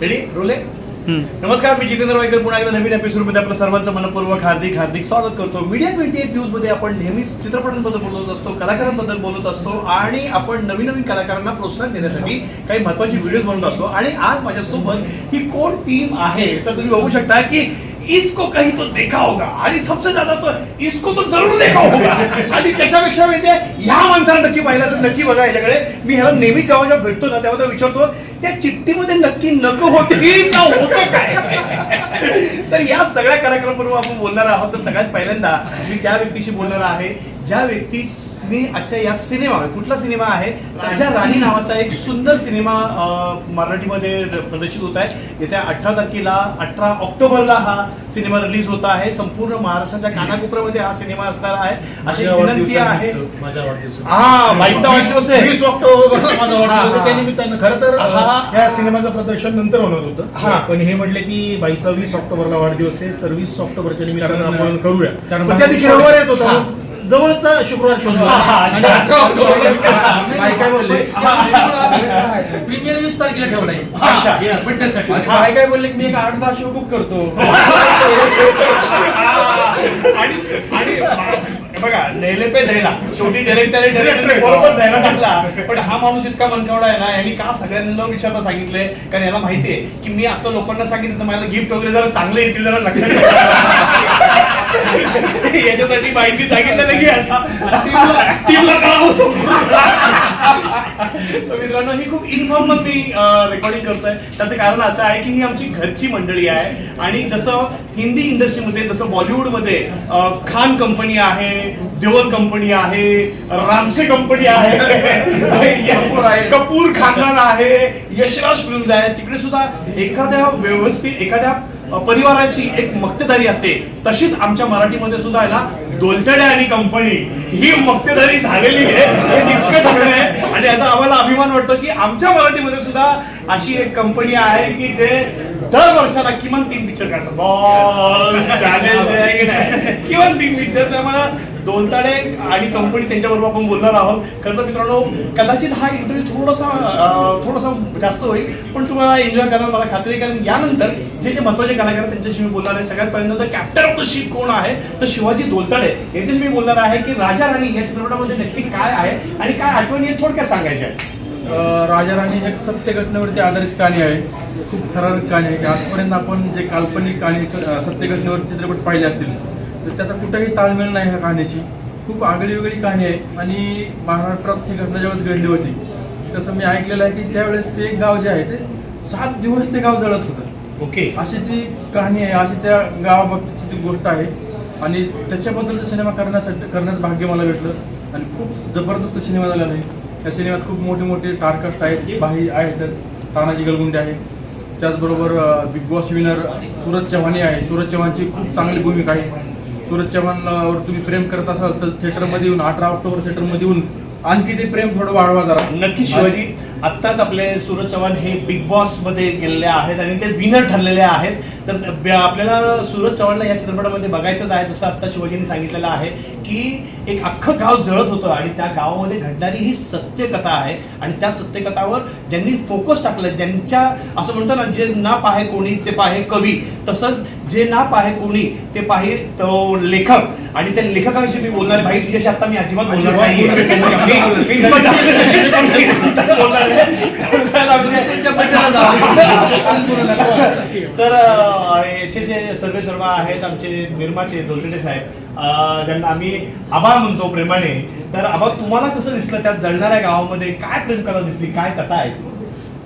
Ready रोले नमस्कार मी जितेंद्र वायकर पुन्हा एकदा नवीन एपिसोडमध्ये आपलं सर्वांचं मनपूर्वक हार्दिक हार्दिक स्वागत करतो. मीडिया ट्वेंटी एट न्यूजमध्ये आपण नेहमीच चित्रपटांबद्दल बोलत असतो कलाकारांबद्दल बोलत असतो आणि आपण नवीन नवीन कलाकारांना प्रोत्साहन देण्यासाठी काही महत्वाची व्हिडिओ बनवत असतो. आणि आज माझ्यासोबत ही कोण टीम आहे तर तुम्ही बघू शकता की इसको कहीं तो देखा होगा. आणि सबसे ज्यादा तो इसको तो जरूर देखा होगा. आणि त्याच्यापेक्षा म्हणजे ह्या माणसाला नक्की पाहिलं असेल नक्की बघा याच्याकडे. मी ह्याला नेहमी जेव्हा जेव्हा भेटतो ना तेव्हा तेव्हा विचारतो त्या चिठ्ठीमध्ये नक्की नको होते. का होतं काय? तर या सगळ्या कलाकारांबरोबर आपण बोलणार आहोत. तर सगळ्यात पहिल्यांदा मी त्या व्यक्तीशी बोलणार आहे. ज्या व्यक्तीने आजच्या या सिनेमा कुठला सिनेमा आहे राजा राणी नावाचा एक सुंदर सिनेमा मराठीमध्ये प्रदर्शित होत आहे येत्या अठरा तारखेला अठरा ऑक्टोबरला हा सिनेमा रिलीज होत आहे संपूर्ण महाराष्ट्राच्या कानाकोपऱ्यामध्ये हा सिनेमा असणार आहे अशी विनंती आहे. हा बाईकचा वाढदिवस आहे वीस ऑक्टोबर माझा हा, वाढदिवस हा. आहे. त्यानिमित्तानं खरं तर हा. या सिनेमाचं प्रदर्शन नंतर होणार हा. होतं पण हे म्हटले की बाईचा वीस ऑक्टोबरला वाढदिवस आहे तर वीस ऑक्टोबरच्या निमित्तानं आपण करूया त्या दिवशी रविवार येत होता हा. जवळचा शुक्रवार काय बोलले? प्रीमियर वीस तारखेला ठेवलाय. बाई काय बोलले? की मी एक आठ दहा शो बुक करतो. आणि आणि बघा नेले पे द्यायला. शेवटी डायरेक्टर डायरेक्टर बरोबर द्यायला टाकला. पण हा माणूस इतका मनकावडा आहे ना यांनी का सगळ्यांना न विचारता सांगितलंय? कारण याला माहितीये की मी आता लोकांना सांगितलं तर मला गिफ्ट वगैरे जरा चांगले येतील जरा लक्षात. याच्यासाठी माहिती सांगितलं की टीमला तर मित्रांनो ही खूप इन्फॉर्म मी रेकॉर्डिंग करतोय. त्याचं कारण असं आहे की ही आमची घरची मंडळी आहे. आणि जसं हिंदी इंडस्ट्रीमध्ये जसं बॉलिवूडमध्ये खान कंपनी आहे देओल कंपनी आहे रामसे कंपनी आहे कपूर खानदान आहे यशराज फिल्म्स आहे तिकडे सुद्धा एखाद्या व्यवस्थित एखाद्या परिवाराची एक मक्तेदारी असते. तशीच आमच्या मराठीमध्ये सुद्धा आहे ना दोलतडे आणि कंपनी. ही मक्तेदारी झालेली आहे. हे तितकं चांगलं आहे. आणि याचा आम्हाला अभिमान वाटतो की आमच्या मराठीमध्ये सुद्धा अशी एक कंपनी आहे की जे दर वर्षाला किमान तीन पिक्चर काढतात. किमान तीन पिक्चर त्यामुळे दोलताडे आणि कंपनी त्यांच्याबरोबर आपण बोलणार आहोत. खरं तर मित्रांनो कदाचित हा इंटरव्ह्यू थोडासा थोडासा जास्त होईल पण तुम्हाला एन्जॉय करायला मला खात्री आहे. कारण यानंतर जे जे महत्त्वाचे कलाकार आहेत त्यांच्याशी मी बोलणार आहे. सगळ्यात पहिल्यांदा कॅप्टन ऑफ द शिप कोण आहे? तर शिवाजी दोलताडे. यांच्याशी मी बोलणार आहे की राजा राणी या चित्रपटामध्ये नक्की काय आहे आणि काय आठवणी थोडक्यात सांगायच्या आहेत. राजा राणी एक सत्य घटनेवरती आधारित कहाणी आहे. खूप थरारक कहाणी आहे. की आजपर्यंत आपण जे काल्पनिक कहाणी सत्य घटनेवर चित्रपट पाहिले असतील तर त्याचा कुठेही ताळमेळ नाही ह्या कहाणीची खूप आगळी वेगळी कहाणी आहे. आणि महाराष्ट्रात ही घटना ज्यावेळेस घडली होती तसं मी ऐकलेलं आहे की त्यावेळेस ते एक गाव जे आहे ते सात दिवस ते गाव जळत होतं. ओके. अशी ती कहाणी आहे अशी त्या गावाबाबतीची ती गोष्ट आहे. आणि त्याच्याबद्दलचा सिनेमा करण्यासाठी करण्याचं भाग्य मला भेटलं. आणि खूप जबरदस्त सिनेमा झालेला आहे. त्या सिनेमात खूप मोठे मोठे टारकास्ट आहेत. बाही आहेतच तानाजी गलगुंडे आहे त्याचबरोबर बिग बॉस विनर सूरज चव्हाणी आहे. सूरज चव्हाणची खूप चांगली भूमिका आहे. सूरज चव्हाणवर तुम्ही प्रेम करत असाल तर थिएटरमध्ये येऊन अठरा ऑक्टोबर थिएटरमध्ये येऊन आणखी ते प्रेम थोडं वाढवा जरा. नक्की शिवाजी आत्ताच आपले सूरज चव्हाण हे बिग बॉसमध्ये गेलेले आहेत आणि ते विनर ठरलेले आहेत. तर आपल्याला सूरज चव्हाणला या चित्रपटामध्ये बघायचंच आहे जसं आत्ता शिवाजीने सांगितलेलं आहे. की एक अख्खं गाव जळत होतं आणि त्या गावामध्ये घडणारी ही सत्यकथा आहे आणि त्या सत्यकथावर ज्यांनी फोकस टाकलं ज्यांच्या असं म्हणतो ना जे ना पाहे कोणी ते पाहे कवी तसंच जे ना पाहे कोणी ते पाहे तो लेखक आणि त्या लेखकाविषयी मी बोलणार. भाई तुझ्याशी आता मी अजिबात बोलणार नाही तर याचे जे सर्वे सर्व आहेत आमचे निर्माते दोलगडे साहेब ज्यांना आम्ही आबा म्हणतो प्रेमाने. तर आबा तुम्हाला कसं दिसलं त्या जळणाऱ्या गावामध्ये? काय प्रेमकथा दिसली? काय कथा आहे?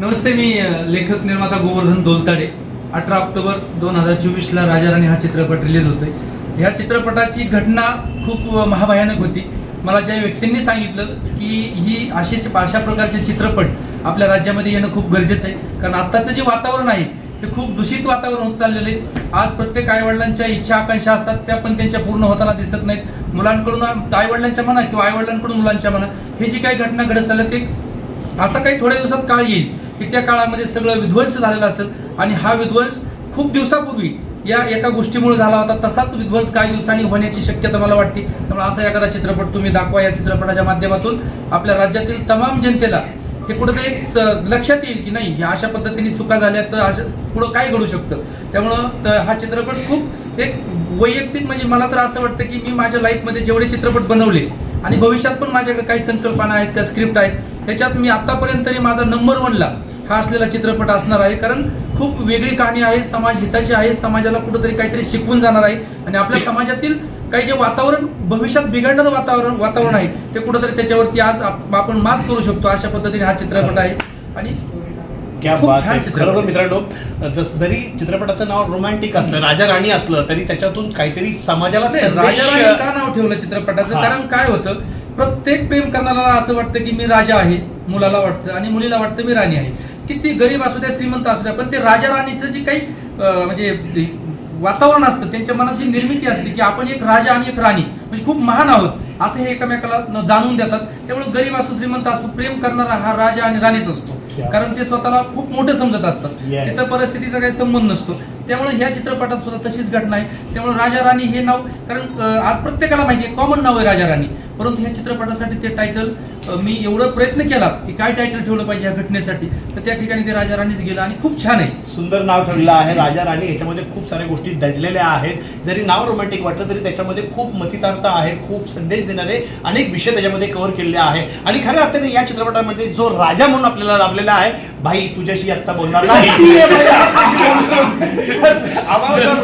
नमस्ते मी लेखक निर्माता गोवर्धन दोलताडे. अठरा ऑक्टोबर दोन हजार चोवीसला राजा राणी हा चित्रपट रिलीज होतोय. ह्या चित्रपटाची घटना खूप महाभयानक होती. मला ज्या व्यक्तींनी सांगितलं की ही असेच अशा प्रकारचे चित्रपट आपल्या राज्यामध्ये येणं खूप गरजेचं आहे. कारण आत्ताचं जे वातावरण आहे ते खूप दूषित वातावरण होत चाललेलं आहे. आज प्रत्येक आईवडिलांच्या इच्छा आकांक्षा असतात त्या पण त्यांच्या पूर्ण होताना दिसत नाहीत. मुलांकडून आईवडिलांच्या म्हणा किंवा आईवडिलांकडून मुलांच्या म्हणा हे जी काही घटना घडत चालल्या ते असा काही थोड्या दिवसात काळ येईल की त्या काळामध्ये सगळं विध्वंस झालेला असेल आणि हा विध्वंस खूप दिवसापूर्वी या एका गोष्टीमुळे झाला होता. तसाच विध्वंस काही दिवसांनी होण्याची शक्यता मला वाटते. त्यामुळे असा एखादा चित्रपट तुम्ही दाखवा या चित्रपटाच्या माध्यमातून. आपल्या राज्यातील तमाम जनतेला हे कुठेतरी स- लक्षात येईल की नाही ह्या अशा पद्धतीने चुका झाल्या तर असं पुढं काय घडू शकतं? त्यामुळं हा चित्रपट खूप एक वैयक्तिक म्हणजे मला तर असं वाटतं की मी माझ्या लाईफमध्ये जेवढे चित्रपट बनवले आणि भविष्यात पण माझ्याकडे काही संकल्पना आहेत त्या स्क्रिप्ट आहेत त्याच्यात मी आतापर्यंत तरी माझा नंबर वनला हा असलेला चित्रपट असणार आहे. कारण खूप वेगळी कहाणी आहे समाज हिताची आहे समाजाला कुठंतरी काहीतरी शिकवून जाणार आहे आणि आपल्या समाजातील काही जे वातावरण भविष्यात बिघडणारं वातावरण वातावरण आहे ते कुठेतरी त्याच्यावरती आज आप- आपण मात करू शकतो अशा पद्धतीने हा चित्रपट आहे आणि. खरोखर मित्रांनो जस जरी चित्रपटाचं नाव रोमॅन्टिक असलं राजा राणी असलं तरी त्याच्यातून काहीतरी समाजाला राजा राणी का नाव ठेवलं चित्रपटाचं. कारण काय होतं प्रत्येक प्रेम करणाऱ्याला असं वाटतं की मी राजा आहे मुलाला वाटतं आणि मुलीला वाटतं मी राणी आहे किती गरीब असू द्या श्रीमंत असू द्या पण ते राजा राणीचं जी काही म्हणजे वातावरण असतं त्यांच्या मनात जी निर्मिती असते की आपण एक राजा आणि एक राणी म्हणजे खूप महान आहोत असं हे एकमेकाला जाणून देतात. त्यामुळे गरीब असो श्रीमंत असो प्रेम करणारा हा राजा आणि राणीच असतो? कारण ते स्वतःला खूप मोठे समजत असतात. तिथं परिस्थितीचा काही संबंध नसतो. त्यामुळे ह्या चित्रपटात सुद्धा तशीच घटना आहे. त्यामुळे राजा राणी हे नाव कारण आज प्रत्येकाला माहिती आहे कॉमन नाव आहे राजा राणी परंतु ह्या चित्रपटासाठी ते टायटल मी एवढं प्रयत्न केला की काय टायटल ठेवलं पाहिजे ह्या घटनेसाठी. तर त्या ठिकाणी ते राजा राणीच गेलं आणि खूप छान आहे. सुंदर नाव ठरलं आहे. राजा राणी याच्यामध्ये खूप साऱ्या गोष्टी दडलेल्या आहेत. जरी नाव रोमॅन्टिक वाटलं तरी त्याच्यामध्ये खूप मतितार्थ आहे खूप संदेश देणारे अनेक विषय त्याच्यामध्ये कव्हर केलेले आहे आणि खऱ्या अर्थाने या चित्रपटामध्ये जो राजा म्हणून आपल्याला लाभलेला आहे भाई तुझ्याशी आत्ता बोलणार नाही.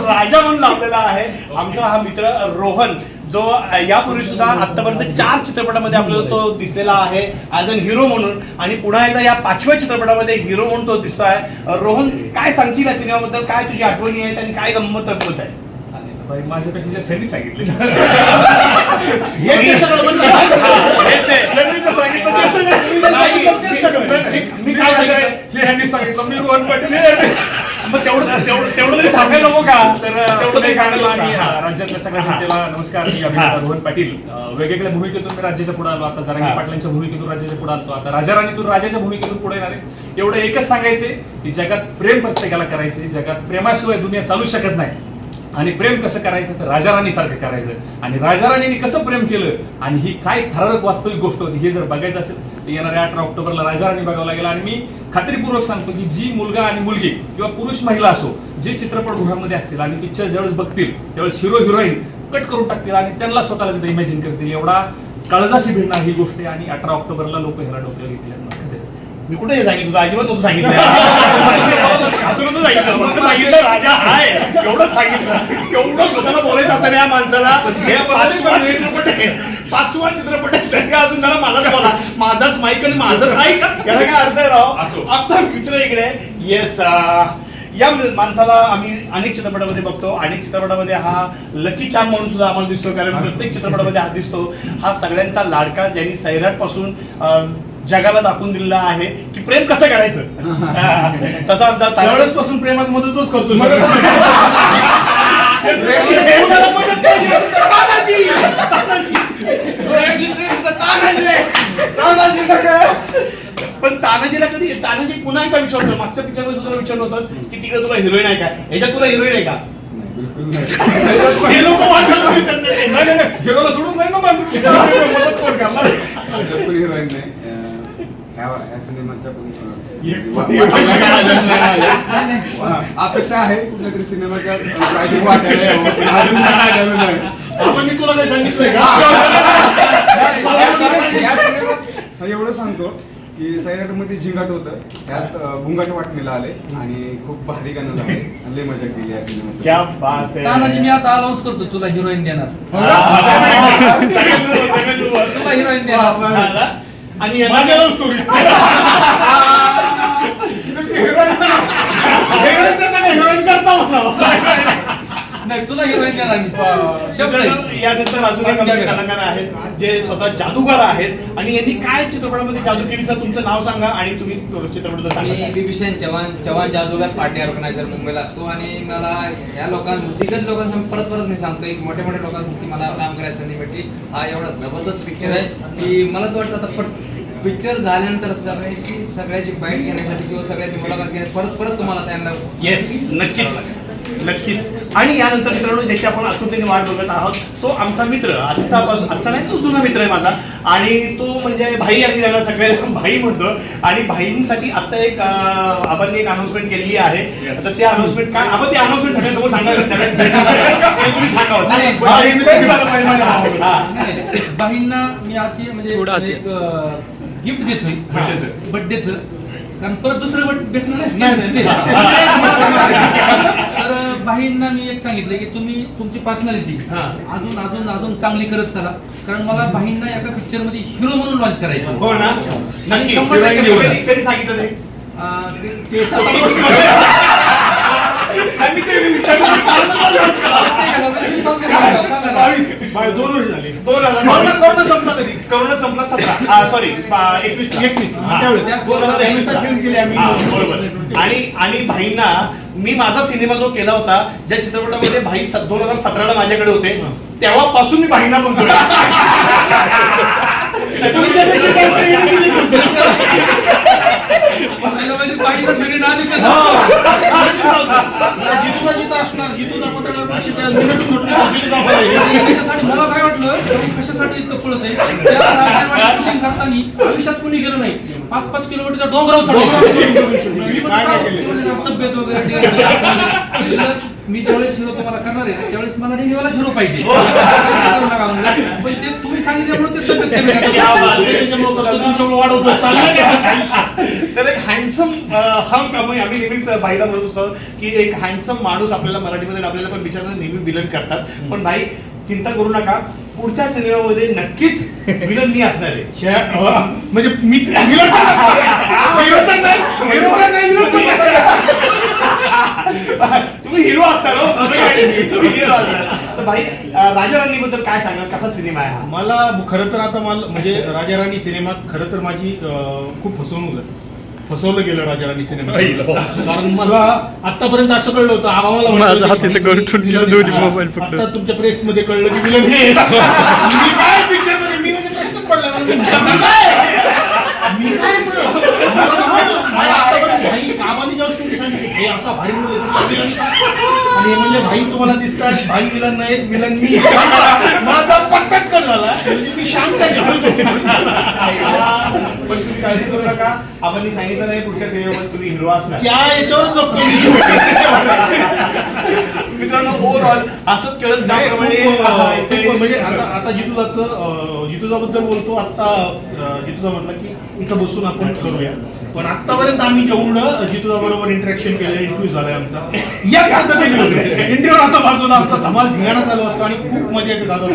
राजा म्हणून लाभलेला आहे. आमचा हा मित्र रोहन. जो यापूर्वी सुद्धा आतापर्यंत चार चित्रपटामध्ये आपल्याला तो दिसलेला आहे ऍज अन हिरो म्हणून. आणि पुन्हा एकदा या पाचव्या चित्रपटामध्ये हिरो म्हणून तो दिसतोय. रोहन काय सांगशील या सिनेमाबद्दल? काय तुझी आठवणी आहेत आणि काय गंमत रंगत आहे? माझ्यापेक्षा ह्यांनी सांगितले हेच हे सगळं म्हणतो. हा, हेच आहे. ह्यांनी जे सांगितलं ते सगळं. तुम्ही जे सांगितलं तेच सगळं. मी मी काय सांगितलं हे ह्यांनी सांगितलं मी रोहन पाटील हे. मग तेवढं तेवढं तेवढं तरी सांगायला नको का? तर तेवढं सांगायला आणि? राज्यातल्या सगळ्या हा. जनतेला नमस्कार मी हा. अभिनेता रोहन पाटील. अं, वेगवेगळ्या भूमिकेतून मी राज्याच्या पुढे आलो. आता हा. जरांगी पाटलांच्या भूमिकेतून राज्याच्या पुढे आलो. आता राजा राणीतून राजाच्या भूमिकेतून पुढे येणार आहे. एवढं एकच सांगायचे की जगात प्रेम प्रत्येकाला करायचे जगात प्रेमाशिवाय दुनिया चालू शकत नाही. आणि प्रेम कसं करायचं तर राजा राणी सारखं करायचं. आणि राजा राणीने कसं प्रेम केलं आणि ही काय थरारक वास्तविक गोष्ट होती हे जर बघायचं असेल तर येणाऱ्या अठरा ऑक्टोबरला राजा राणी बघावं लागेल. आणि मी खात्रीपूर्वक सांगतो की जी मुलगा आणि मुलगी किंवा पुरुष महिला असो जे चित्रपटगृहामध्ये असतील आणि पिक्चर ज्यावेळेस बघतील त्यावेळेस हिरो हिरोईन कट करून टाकतील आणि त्यांना स्वतःला तिथे इमॅजिन करतील. एवढा काळजाशी भिडणार ही गोष्ट आहे आणि अठरा ऑक्टोबरला लोक ह्याला डोक्याला घेतील. मी कुठे हे सांगितलं? अजिबात सांगितलं. सांगितलं राजा आहे एवढंच सांगितलं. केवढं स्वतःला बोलायचं असतं या माणसाला. हे पाचवा चित्रपट आहे. पाचवा चित्रपट आहे. अजून त्याला मलाच बोला. माझाच माईक आणि माझंच माईक याला काय अर्थ आहे राव? असो. आता मित्र इकडे. येस या माणसाला आम्ही अनेक चित्रपटामध्ये बघतो. अनेक चित्रपटामध्ये हा लकी चाम म्हणून सुद्धा आम्हाला दिसतो. कारण प्रत्येक चित्रपटामध्ये हा दिसतो. हा सगळ्यांचा लाडका ज्यांनी सैराटपासून जगाला दाखवून दिलेला आहे. प्रेम कसं करायचं. तसा आमचा त्यावेळेस पासून प्रेमात मदतच करतो. पण तानाजीला कधी तानाजी पुन्हा एकदा विचारतो मागच्या पिक्चरमध्ये सुद्धा विचारलं होतं की तिकडे तुला हिरोईन आहे का? याच्यात तुला हिरोईन आहे का? हे लोक वाटत हिरोला सोडून जाईल ना मग मदत कोण करणार हिरोईन नाही. ह्या ह्या अपेक्षा आहे कुठल्या तरी सिनेमाच्या एवढं सांगतो की सैराटमध्ये झिंगाट होतं. त्यात भुंगाट वाटणीला आले आणि खूप भारी गाणं झाले. आणि लय मजा केली या सिनेमात क्या बात आहे. तानाजी मी आता अनाऊन्स करतो तुला हिरोईन देणार. तुला हिरोईन देणार? आणि यांना लव्ह स्टोरी हिरोईन करता. नाही तुला हिरोईन देणार मी शब्द. आहे. मित्रांनो, यानंतर अजून एक आमचे कलाकार आहेत जे स्वतः जादूगार आहेत. आणि यांनी काय चित्रपटामध्ये जादू केली सर? तुमचं नाव सांगा आणि तुम्ही चित्रपटाचं मी सांगा बिभीषण चव्हाण चव्हाण जादूगार पार्टी ऑर्गनायझर मुंबईला असतो. आणि मला या लोकांना दिग्गज लोकांसमोर परत परत मी सांगतो की मोठ्या मोठ्या लोकांसाठी मला काम करायची संधी भेटली. हा एवढा जबरदस्त पिक्चर आहे. की मला तर वाटतं आता पिक्चर झाल्यानंतर सगळ्याची सगळ्याची बाईट घेण्यासाठी किंवा सगळ्याची मुलाखत घेण्यासाठी परत परत तुम्हाला त्यांना येस नक्कीच. नक्कीच. आणि यानंतर मित्रांनो ज्याची आपण आकृतीने वाट बघत आहोत तो आमचा मित्र आजचा आजचा नाही तो जुना मित्र आहे माझा. आणि तो म्हणजे भाई आम्ही त्याला सगळ्या भाई म्हणतो. आणि भाईंसाठी आता एक आपण एक अनाउन्समेंट केलेली आहे. तर ते अनाउन्समेंट काय आपण ते अनाउन्समेंट सगळ्यांसमोर सांगायचं हा, बाईंना मी अशी म्हणजे एक गिफ्ट देतोय. बड्डेचं. कारण परत दुसरं बट भेटणार नाही. तर बाईंना मी एक सांगितलं की तुम्ही तुमची पर्सनॅलिटी. अजून अजून अजून चांगली करत चला. कारण मला बाईंना एका पिक्चरमध्ये हिरो म्हणून लॉन्च करायचं हो आणि शंभर टक्के सांगितलं आम्ही ते विचारलं. बावीस. बाय- दोन वर्ष झाली. दोन हजार कोरोना कोरोना संपला कधी? करोना संपला सतरा. सॉरी एकवीस एकवीस त्यावेळेस. दोन हजार एकवीसला फिल्म केली आम्ही. बरोबर. आणि आणि भाईंना मी माझा सिनेमा जो केला होता ज्या चित्रपटामध्ये भाई दोन हजार सतराला माझ्याकडे होते तेव्हापासून मी भाईंना म्हणतो मला काय वाटलं कशासाठी इतकं पळत आहे करताना आयुष्यात कुणी गेलं नाही पाच पाच किलोमीटर डोंगरावर डोंगरावर चढून चढवलं. गेलो. मी म्हणलं, काय "का?" केलं? ते म्हणले, "जरा तब्येत वगैरे ते आहे." म्हणलं, मी ज्यावेळेस हिरो तुम्हाला करणार आहे त्यावेळेस मला नेहमीवाला हिरो पाहिजे करू नका म्हणलं. पण ते तुम्ही सांगितल्यामुळे ते तब्येत कमी नका. तर एक हँडसम हम कमाई आम्ही नेहमीच बाईला म्हणत असतो की एक हँडसम माणूस आपल्याला मराठीमध्ये आपल्याला पण विचारणं नेहमी विलन करतात पण भाई चिंता करू नका पुढच्या सिनेमामध्ये नक्कीच विलन मी असणार आहे म्हणजे मी विलन पण असणार. विलन पण नाही, विलन पण नाही, विलन पण नाही. तुम्ही हिरो असणार हो तुम्ही हिरो असणार तर भाई राजा राणी बद्दल काय सांगा कसा सिनेमा आहे हा? मला खरं तर आता मला म्हणजे राजा राणी सिनेमात खरं तर माझी अं, खूप फसवणूक झाली. फसवलं गेलं राजा राणी सिनेमा कारण मला आतापर्यंत असं कळलं होतं. आम्हाला माझा हात इथं गेला, दोन्ही मोबाईल पकडून. आता तुमच्या प्रेस मध्ये कळलं की विलन हे. मी काय पिक्चरमध्ये मी म्हणजे प्रश्नच पडला मला. मी काय मी काय म्हणू? मला माहिती- मला आतापर्यंत भाई कामाने जेव्हा स्टोरी सांगितली हे असा भारी मुलं आणि म्हणजे भाई तुम्हाला दिसतात भाई विलन नाहीत विलन मी. माझा पत्ताच कट झाला. म्हणजे मी शांत पण तुम्ही काळजी करू नका. आपण सांगितलं नाही पुढच्या सिनेमामध्ये तुम्ही हिरो असणार. त्या याच्यावर जपतो ओव्हरऑल असंच खेळत ज्याप्रमाणे म्हणजे आता आता जितुदाचं जितुदाबद्दल बोलतो आता जितुदा म्हटलं की इथं बसून आपण करूया. पण आतापर्यंत आम्ही जेवढं जितुदा बरोबर इंटरॅक्शन केलं इंटरव्ह्यू झालाय आमचा. याच पद्धतीने इंटरव्ह्यू आता बाजूला आमचा धमाल धिंगाणा चालू असतो आणि खूप मजा येते दादा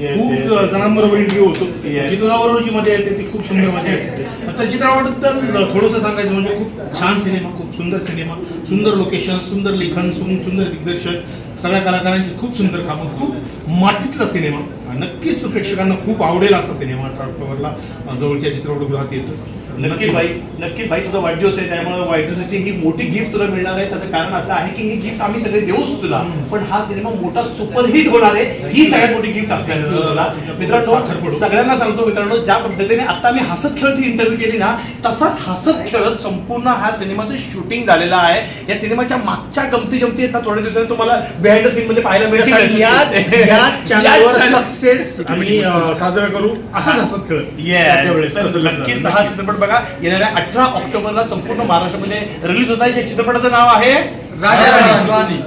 Yes, खूप जणांबरोबर इंटरव्ह्यू होतो. जितुदा बरोबर जी मजा येते ती खूप सुंदर मजा येते. आता चित्राबद्दल थोडंसं सांगायचं म्हणजे खूप छान सिनेमा खूप सुंदर सिनेमा सुंदर लोकेशन सुंदर लेखन सुंदर दिग्दर्शन सगळ्या कलाकारांची खूप सुंदर कामं खूप मातीतला सिनेमा. नक्कीच प्रेक्षकांना खूप आवडेल असा सिनेमा अठरा ऑक्टोबरला जवळच्या चित्रपटगृहात येतो नक्कीच भाई नक्कीच भाई तुझा वाढदिवस आहे त्यामुळे वाढदिवसाची ही मोठी गिफ्ट तुला मिळणार आहे. त्याचं कारण असं आहे की ही गिफ्ट आम्ही सगळे देऊच तुला. पण हा सिनेमा मोठा सुपरहिट होणार आहे. ही सगळ्यात मोठी गिफ्ट असणार तुला. मित्रांनो. सगळ्यांना सांगतो मित्रांनो ज्या पद्धतीने आता मी हसत खेळत ही इंटरव्ह्यू केली ना तसाच हसत खेळत संपूर्ण हा सिनेमाचं शूटिंग झालेलं आहे. या सिनेमाच्या मागच्या गमती जमती आहेत ना थोड्या दिवसांनी तुम्हाला बिहाइंड सीन मध्ये पाहायला channel- सक्सेस आम्ही साजरा करू. असंच हसत खेळत. नक्कीच हा चित्रपट बघा येणाऱ्या अठरा ऑक्टोबरला संपूर्ण महाराष्ट्रामध्ये रिलीज होत आहे. या चित्रपटाचं नाव आहे राजा राणी.